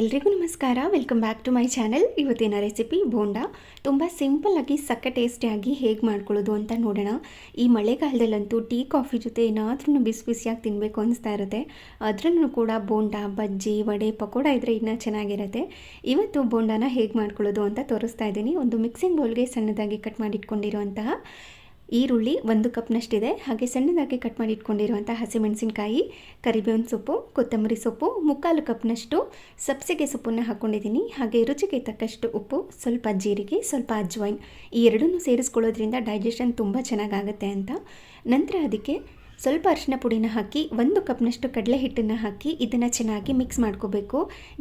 ಎಲ್ರಿಗೂ ನಮಸ್ಕಾರ. Welcome back to my channel ಇವತ್ತಿನ ರೆಸಿಪಿ ಬೋಂಡ. ತುಂಬ ಸಿಂಪಲ್ಲಾಗಿ ಸಕ್ಕ ಟೇಸ್ಟಿಯಾಗಿ ಹೇಗೆ ಮಾಡ್ಕೊಳ್ಳೋದು ಅಂತ ನೋಡೋಣ. ಈ ಮಳೆಗಾಲದಲ್ಲಂತೂ ಟೀ, ಕಾಫಿ ಜೊತೆ ಏನಾದ್ರೂ ಬಿಸಿ ಬಿಸಿಯಾಗಿ ತಿನ್ನಬೇಕು ಅನಿಸ್ತಾ ಇರುತ್ತೆ. ಅದರಲ್ಲೂ ಕೂಡ ಬೋಂಡ, ಬಜ್ಜಿ, ವಡೆ, ಪಕೋಡ ಇದ್ದರೆ ಇನ್ನೂ ಚೆನ್ನಾಗಿರುತ್ತೆ. ಇವತ್ತು ಬೋಂಡಾನ ಹೇಗೆ ಮಾಡ್ಕೊಳ್ಳೋದು ಅಂತ ತೋರಿಸ್ತಾ ಇದ್ದೀನಿ. ಒಂದು ಮಿಕ್ಸಿಂಗ್ ಬೌಲ್ಗೆ ಸಣ್ಣದಾಗಿ ಕಟ್ ಮಾಡಿಟ್ಕೊಂಡಿರುವಂತಹ ಈರುಳ್ಳಿ ಒಂದು ಕಪ್ನಷ್ಟಿದೆ. ಹಾಗೆ ಸಣ್ಣದಾಗಿ ಕಟ್ ಮಾಡಿ ಇಟ್ಕೊಂಡಿರುವಂಥ ಹಸಿಮೆಣಸಿನಕಾಯಿ, ಕರಿಬೇವಿನ ಸೊಪ್ಪು, ಕೊತ್ತಂಬರಿ ಸೊಪ್ಪು, ಮುಕ್ಕಾಲು ಕಪ್ನಷ್ಟು ಸಬ್ಸಿಗೆ ಸೊಪ್ಪನ್ನು ಹಾಕ್ಕೊಂಡಿದ್ದೀನಿ ಹಾಗೆ ರುಚಿಗೆ ತಕ್ಕಷ್ಟು ಉಪ್ಪು, ಸ್ವಲ್ಪ ಜೀರಿಗೆ, ಸ್ವಲ್ಪ ಅಜ್ವೈನ್ ಈ ಎರಡನ್ನೂ ಸೇರಿಸ್ಕೊಳ್ಳೋದ್ರಿಂದ ಡೈಜೆಷನ್ ತುಂಬ ಚೆನ್ನಾಗಾಗುತ್ತೆ ಅಂತ. ನಂತರ ಅದಕ್ಕೆ ಸ್ವಲ್ಪ ಅರಿಶಿನ ಪುಡಿನ ಹಾಕಿ, ಒಂದು ಕಪ್ನಷ್ಟು ಕಡಲೆ ಹಿಟ್ಟನ್ನು ಹಾಕಿ ಇದನ್ನು ಚೆನ್ನಾಗಿ ಮಿಕ್ಸ್ ಮಾಡ್ಕೋಬೇಕು.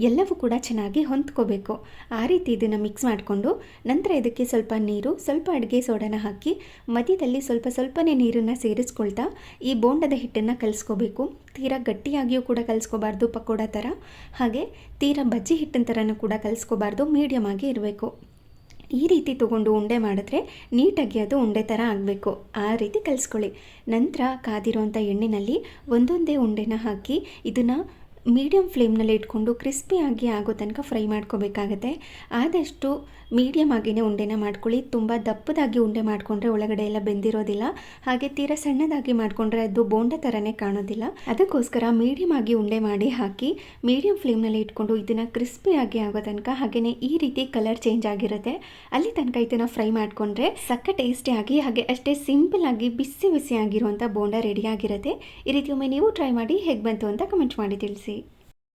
ಎಲ್ಲವೂ ಕೂಡ ಚೆನ್ನಾಗಿ ಹೊಂದ್ಕೋಬೇಕು. ಆ ರೀತಿ ಇದನ್ನು ಮಿಕ್ಸ್ ಮಾಡಿಕೊಂಡು, ನಂತರ ಇದಕ್ಕೆ ಸ್ವಲ್ಪ ನೀರು, ಸ್ವಲ್ಪ ಅಡುಗೆ ಸೋಡನ ಹಾಕಿ, ಮಧ್ಯದಲ್ಲಿ ಸ್ವಲ್ಪ ಸ್ವಲ್ಪನೇ ನೀರನ್ನು ಸೇರಿಸ್ಕೊಳ್ತಾ, ಈ ಬೋಂಡದ ಹಿಟ್ಟನ್ನು ಕಲಿಸ್ಕೋಬೇಕು. ತೀರಾ ಗಟ್ಟಿಯಾಗಿಯೂ ಕೂಡ ಕಲಿಸ್ಕೋಬಾರ್ದು ಪಕೋಡ ಥರ ಹಾಗೆ ತೀರಾ ಬಜ್ಜಿ ಹಿಟ್ಟಿನ ಥರನೂ ಕೂಡ ಕಲಿಸ್ಕೋಬಾರ್ದು ಮೀಡಿಯಮ್ ಆಗಿ ಇರಬೇಕು. ಈ ರೀತಿ ತೊಗೊಂಡು ಉಂಡೆ ಮಾಡಿದ್ರೆ ನೀಟಾಗಿ ಅದು ಉಂಡೆ ಥರ ಆಗಬೇಕು. ಆ ರೀತಿ ಕಲಿಸ್ಕೊಳ್ಳಿ. ನಂತರ ಕಾದಿರುವಂಥ ಎಣ್ಣೆಯಲ್ಲಿ ಒಂದೊಂದೇ ಉಂಡೆನ ಹಾಕಿ ಇದನ್ನು ಮೀಡಿಯಮ್ ಫ್ಲೇಮ್ನಲ್ಲಿ ಇಟ್ಕೊಂಡು ಕ್ರಿಸ್ಪಿಯಾಗಿ ಆಗೋ ತನಕ ಫ್ರೈ ಮಾಡ್ಕೋಬೇಕಾಗತ್ತೆ. ಆದಷ್ಟು ಮೀಡಿಯಮ್ ಆಗಿನೇ ಉಂಡೆನ ಮಾಡ್ಕೊಳ್ಳಿ. ತುಂಬ ದಪ್ಪದಾಗಿ ಉಂಡೆ ಮಾಡಿಕೊಂಡ್ರೆ ಒಳಗಡೆ ಎಲ್ಲ ಬೆಂದಿರೋದಿಲ್ಲ. ಹಾಗೆ ತೀರಾ ಸಣ್ಣದಾಗಿ ಮಾಡಿಕೊಂಡ್ರೆ ಅದು ಬೋಂಡ ಥರನೇ ಕಾಣೋದಿಲ್ಲ. ಅದಕ್ಕೋಸ್ಕರ ಮೀಡಿಯಮ್ ಆಗಿ ಉಂಡೆ ಮಾಡಿ ಹಾಕಿ ಮೀಡಿಯಮ್ ಫ್ಲೇಮ್ನಲ್ಲಿ ಇಟ್ಕೊಂಡು ಇದನ್ನು ಕ್ರಿಸ್ಪಿಯಾಗಿ ಆಗೋ ತನಕ ಹಾಗೆಯೇ ಈ ರೀತಿ ಕಲರ್ ಚೇಂಜ್ ಆಗಿರುತ್ತೆ. ಅಲ್ಲಿ ತನಕ ಇದನ್ನು ಫ್ರೈ ಮಾಡಿಕೊಂಡ್ರೆ ಸಕ್ಕ ಟೇಸ್ಟಿಯಾಗಿ ಹಾಗೆ ಅಷ್ಟೇ ಸಿಂಪಲ್ ಆಗಿ ಬಿಸಿ ಬಿಸಿ ಆಗಿರುವಂಥ ಬೋಂಡ ರೆಡಿ ಆಗಿರುತ್ತೆ. ಈ ರೀತಿ ಒಮ್ಮೆ ನೀವು ಟ್ರೈ ಮಾಡಿ ಹೇಗೆ ಬಂತು ಅಂತ ಕಮೆಂಟ್ ಮಾಡಿ ತಿಳಿಸಿ.